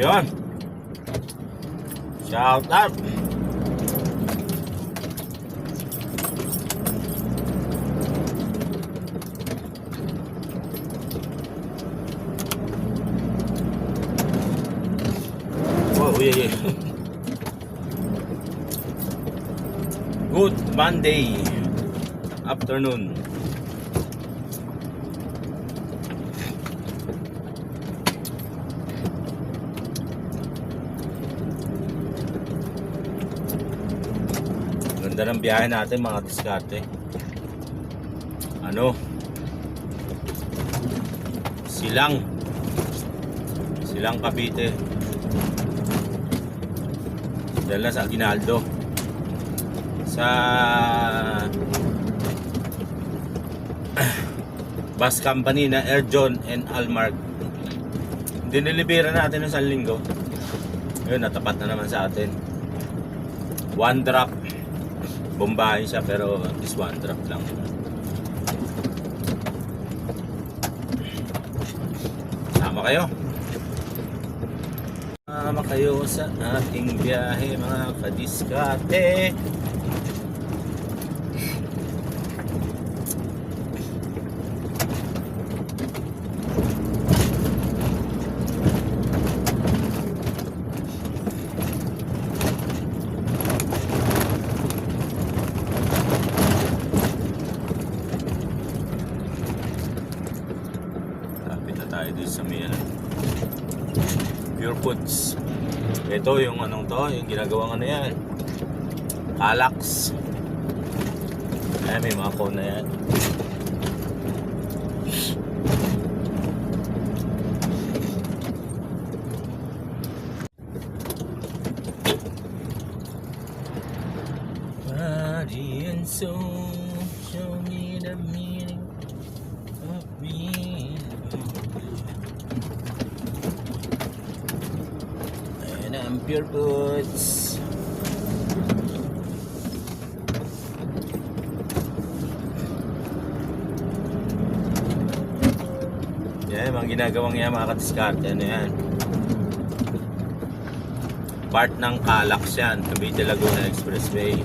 Ayun. Shout out. Wow, yeah, yeah. Good Monday afternoon. Ganda ng biyahe natin mga diskarte. Ano? Silang. Silang Cavite. Dala sa Aguinaldo. Sa bus company na Air John and Almark. Dinilibera natin ng Linggo. Yun, natapat na naman sa atin. One drop. Bombahin siya pero at one drop lang. Sama kayo. Sama kayo sa ating biyahe mga kadiskate. Lapit na tayo dito sa may ano, Pure Foods. Ito yung anong to, yung ginagawang ano yan. Kalax. Ayan, may mga cone na yan. Body and soul, show me the meaning of being. And I'm pure goods. Yan, mga ginagawang yan, mga kadiskarte, ano yan. Part ng Calax yan, Cavite Laguna Expressway.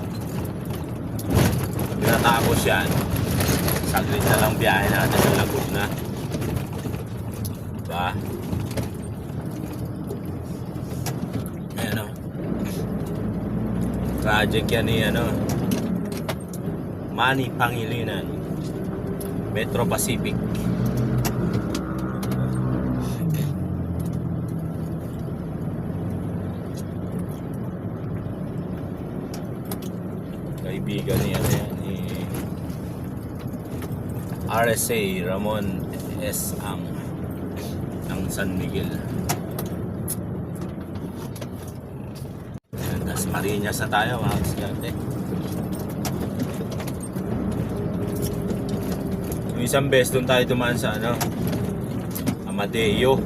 Pag natapos yan, saglit na lang biyahe natin sa Laguna. Diba? Ayan o. Project yan ni ano. Manny Pangilinan. Metro Pacific. Kaibigan niya ano yan ni RSA Ramon S. Ang ng San Miguel. Ayan, Tas Marinas na tayo mga kasigante. Yung isang beses doon tayo dumaan sa ano, Amadeo.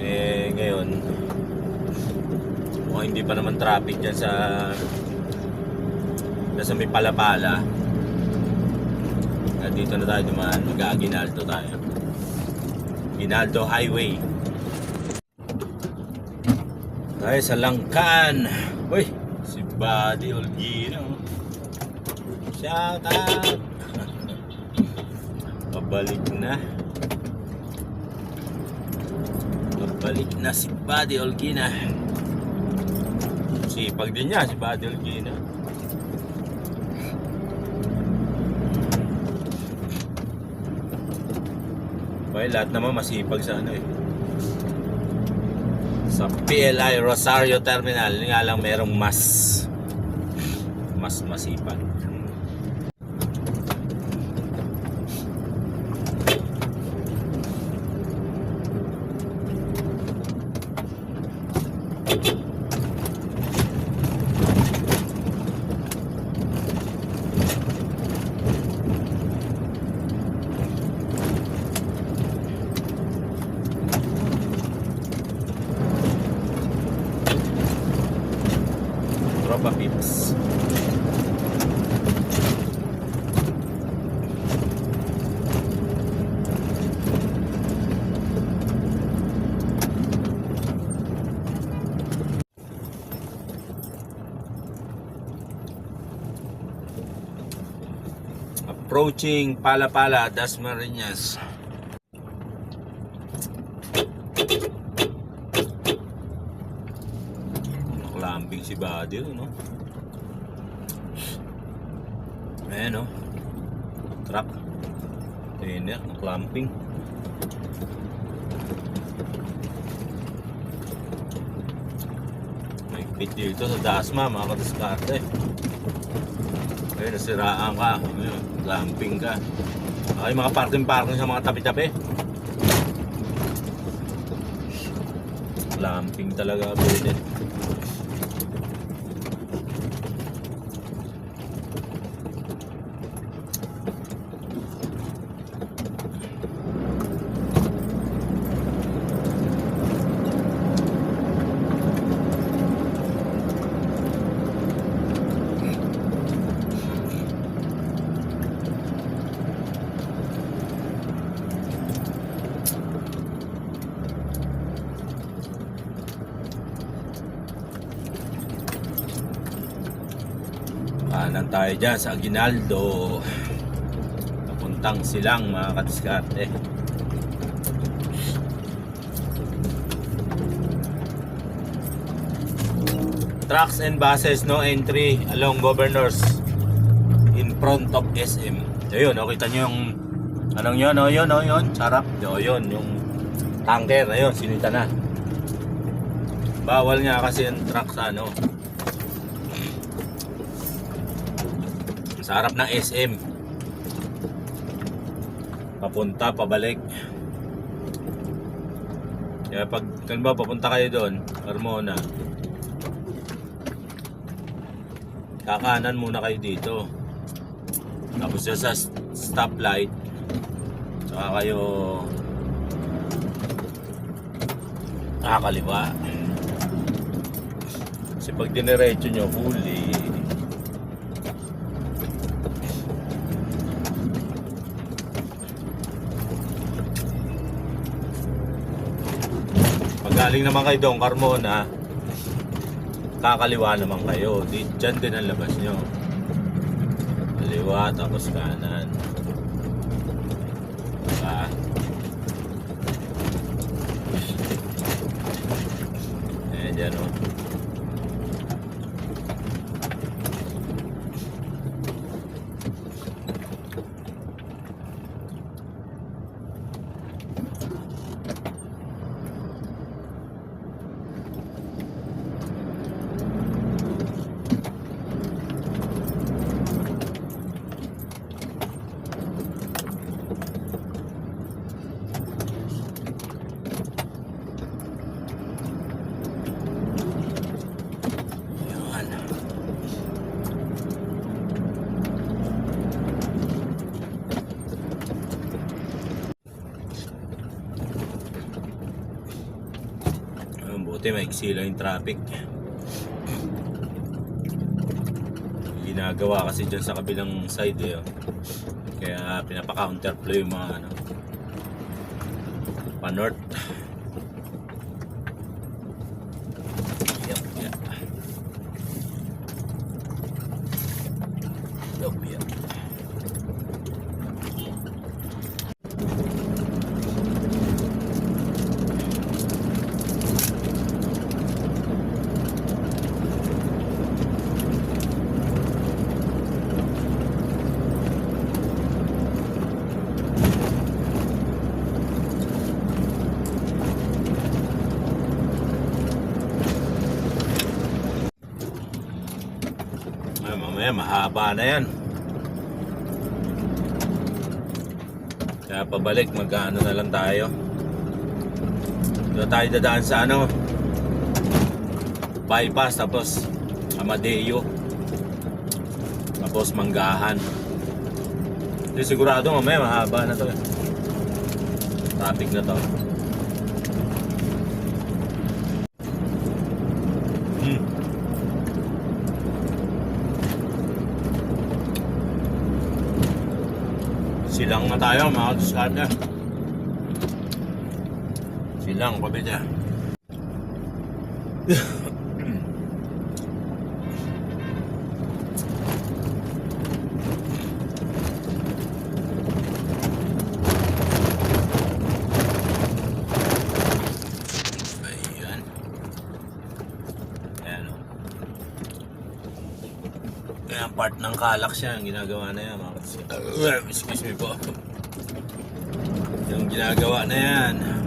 Eh, ngayon, mukhang hindi pa naman traffic dyan sa nasa may palapala. At dito na tayo dumaan, mag-Aguinaldo tayo. Ginaldo Highway. Tayo sa Langkan. Uy, si Buddy Olgino. Shout out. Pabalik na. Pabalik na si Buddy Olgina. Sipag din niya si Buddy Olgina. Well, lahat naman masipag sa ano eh. Sa PLI Rosario Terminal, nga lang merong mas mas masipag. tropa pips approaching Palapala, Dasmariñas. Buddy, no? Ayan, no? Truck. Tinner, naklamping. May pit dito sa Dasma, mga kadiskarte. Ayun, nasiraan ka. Ayun, glamping ka. Ay, mga parking-parking sa mga tabi-tabi. Glamping talaga, pwede. Kanan tayo dyan sa Aguinaldo. Papuntang silang mga kadiskarte. Trucks and buses, no entry along Governors in front of SM. Ayun, oh, kita nyo yung anong yun, oh, yun, oh, yun, sarap. Oh, yun, yung tanker, ayun, sinita na. Bawal nga kasi yung truck sa ano, sa harap ng SM papunta pabalik. Kaya pag kan ba papunta kayo doon Carmona kakanan muna kayo dito. Tapos dyan sa stoplight saka kayo kakaliwa kasi pag diniretso nyo fully Pag galing naman kayo doon, Carmona, kakaliwa naman kayo. Di, dyan din ang labas nyo. Kaliwa, tapos kanan. Diba? Ayan dyan o. Ayan. Ayun, buti maiksi lang yung traffic. Ginagawa kasi dyan sa kabilang side eh. oh. Kaya pinapa-counterflow yung mga ano. Pa-north. Mahaba na yan. Kaya pabalik, magkano na lang tayo. Dito tayo dadaan sa ano, bypass, tapos Amadeo. Tapos Manggahan. Hindi sigurado mamaya mahaba na to. eh. Traffic na to. Silang na tayo mga diskarte. Silang pabida. part ng kalak siya, ang ginagawa na yan, mga excuse me po. Yung ginagawa na yan.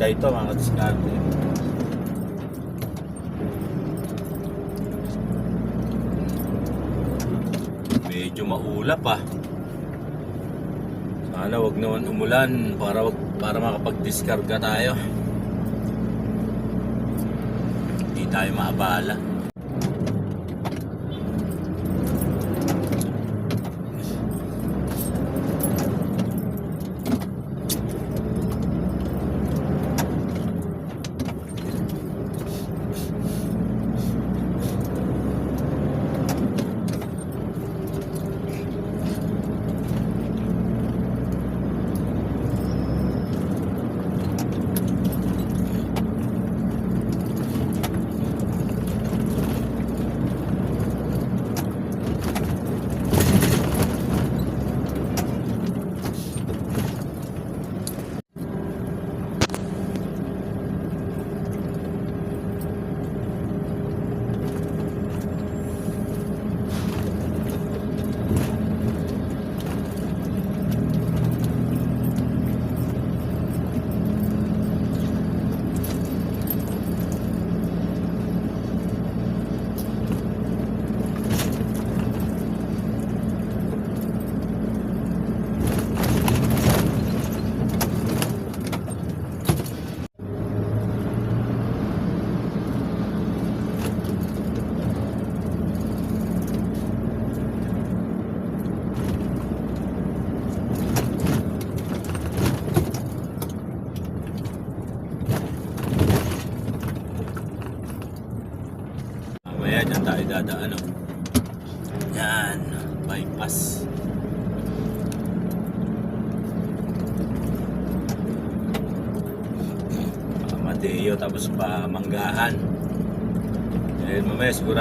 Na ng Tagaytay to mga kadiskarte. Medyo maulap ah. Sana wag naman umulan para wag, para makapag-discarga tayo. Hindi tayo maabala.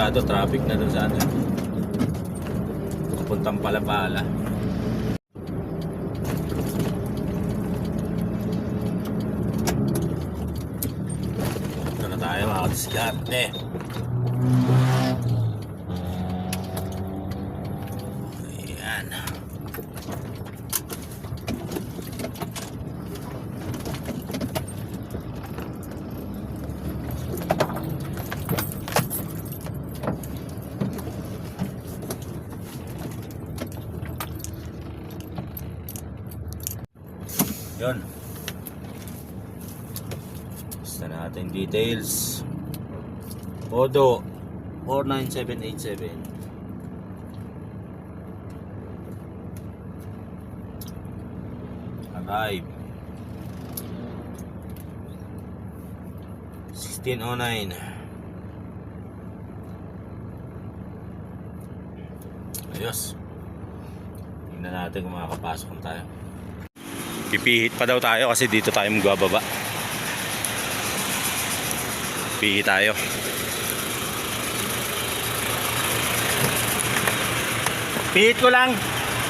Sigurado traffic na doon sa atin. Papuntang Palapala. Na tayo mga kadiskarte. Ayan. Yun. Basta details. Odo 49787. Arrive. 1609. Ayos. Tingnan natin kung makakapasok tayo. Pipihit pa daw tayo kasi dito tayo magbababa. Pihit tayo. Pihit ko lang.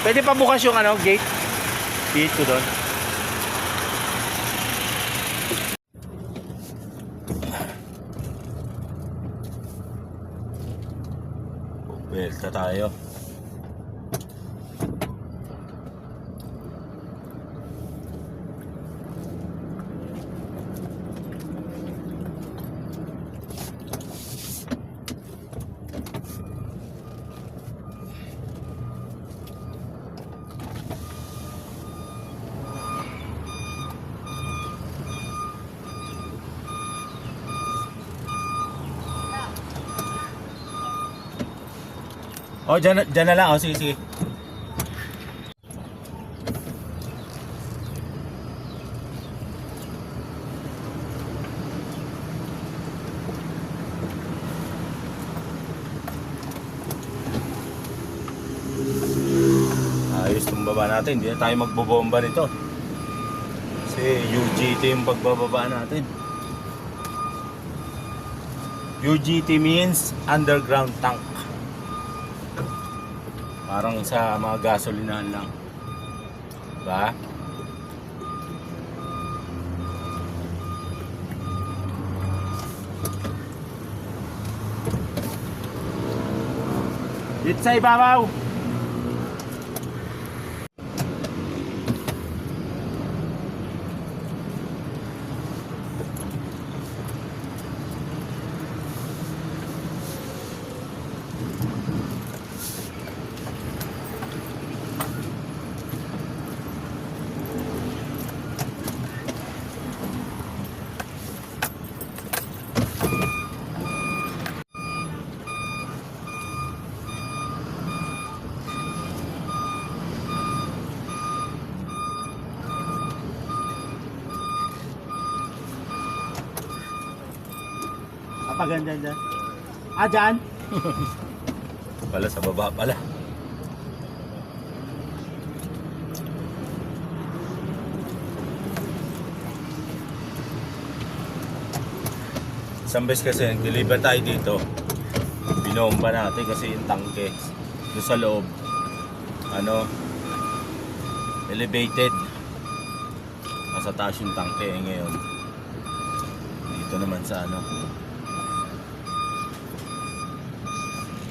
Pwede pa bukas yung ano, gate. Pihit ko doon. Belta tayo. Oh, dyan, dyan na lang. Oh, sige, sige. pagbababa natin. Hindi na tayo magbobomba nito. Kasi UGT yung pagbababa natin. UGT means underground tank. Parang sa mga gasolinahan lang. Diba? Dito sa ibabaw! Kapaganda dyan. Ah, dyan? Pala sa baba pala. Isang beses kasi nag-deliver tayo dito. Binomba natin kasi yung tangke doon sa loob. Ano? Elevated. Nasa taas yung tangke eh, ngayon. Dito naman sa ano.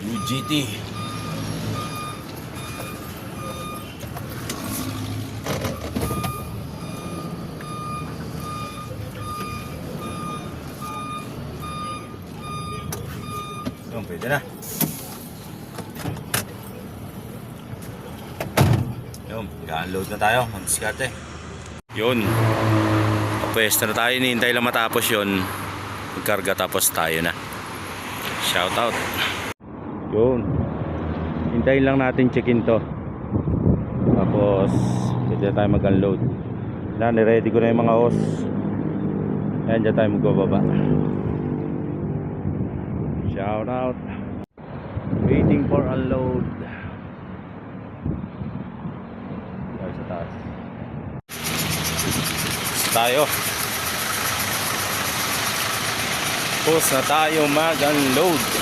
UGT. Yun, pwede na. Yun, ga-unload na tayo. Mag-discarte. Yun. Papwesto na tayo. Hinihintay lang matapos yun. Magkarga tapos tayo na. Shout out. Yun. Hintayin lang natin check-in to. Tapos, pwede tayo mag-unload. Na, niready ko na yung mga hose. Ayan, dyan tayo magbababa. Shout out. Waiting for unload. Tayo sa taas. Tayo. Post na tayo mag-unload.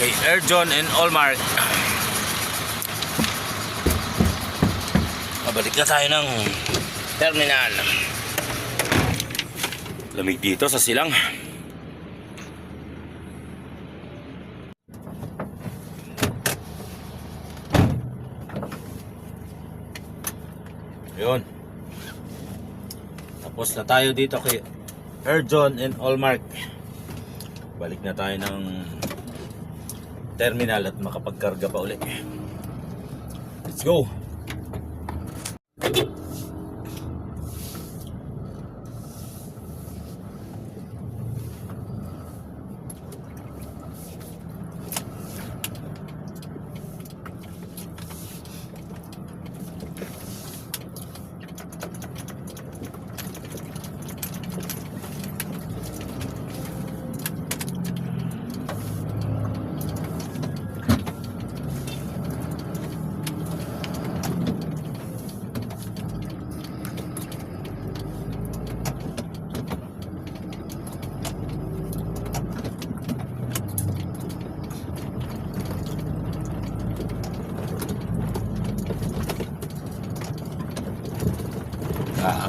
Okay, Air John and Allmark. Pabalik na tayo ng terminal. Lamig dito sa silang. Yun. Tapos na tayo dito kay Air John and Allmark. Balik na tayo ng terminal at makapagkarga pa ulit. Let's go!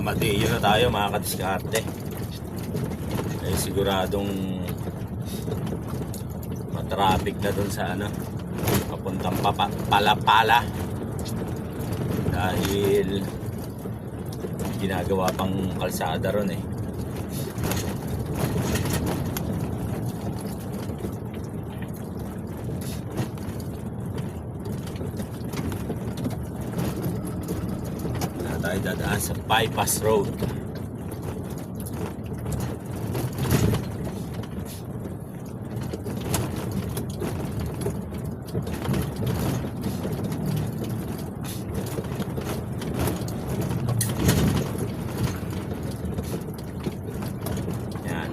Kaamatiyo na tayo mga kadiskarte. Eh siguradong matraffic na dun sa ano papuntang palapala dahil ginagawa pang kalsada ron eh. Na tayo dadaan sa bypass road yan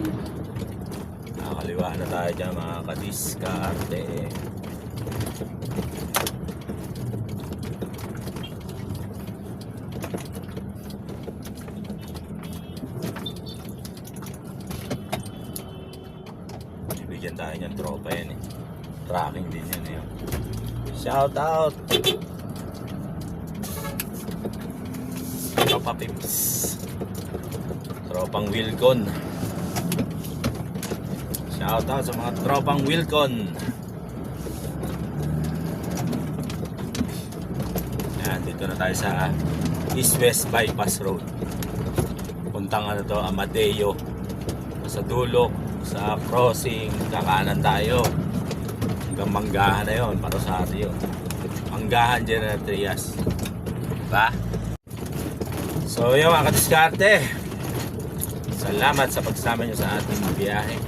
nakakaliwa na tayo dyan mga kadiskarte tayo niyan, tropa yan eh. Tracking din yan eh. Shout out! Tropa Pips. Tropang Wilcon. Shout out sa mga tropang Wilcon. Yan, dito na tayo sa East-West Bypass Road. Puntang ano to, Amadeo. Sa dulo, sa crossing, kakanan tayo. Hanggang Manggahan na yun, para sa yun. Manggahan General Trias. Diba? So yun mga kadiskarte. Salamat sa pagsama nyo sa ating biyahe.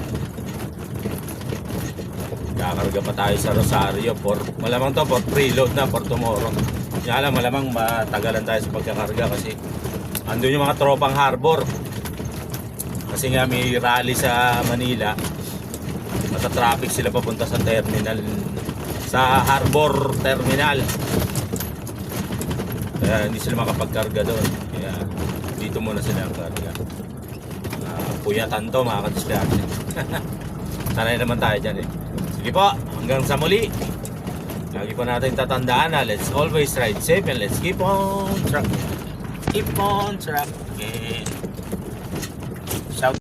Kakarga pa tayo sa Rosario for malamang to for preload na for tomorrow. Kaya lang malamang matagalan tayo sa pagkakarga kasi andun yung mga tropang harbor. Kasi nga may rally sa Manila. Mata-traffic sila papunta sa terminal sa harbor terminal. Kaya hindi sila makapagkarga doon. Kaya dito muna sila ang karga. Uh, puyatan to mga kadiskarte. Sanay naman tayo dyan eh. Sige po, hanggang sa muli. Lagi po natin tatandaan na let's always ride safe and let's keep on trucking. Keep on trucking.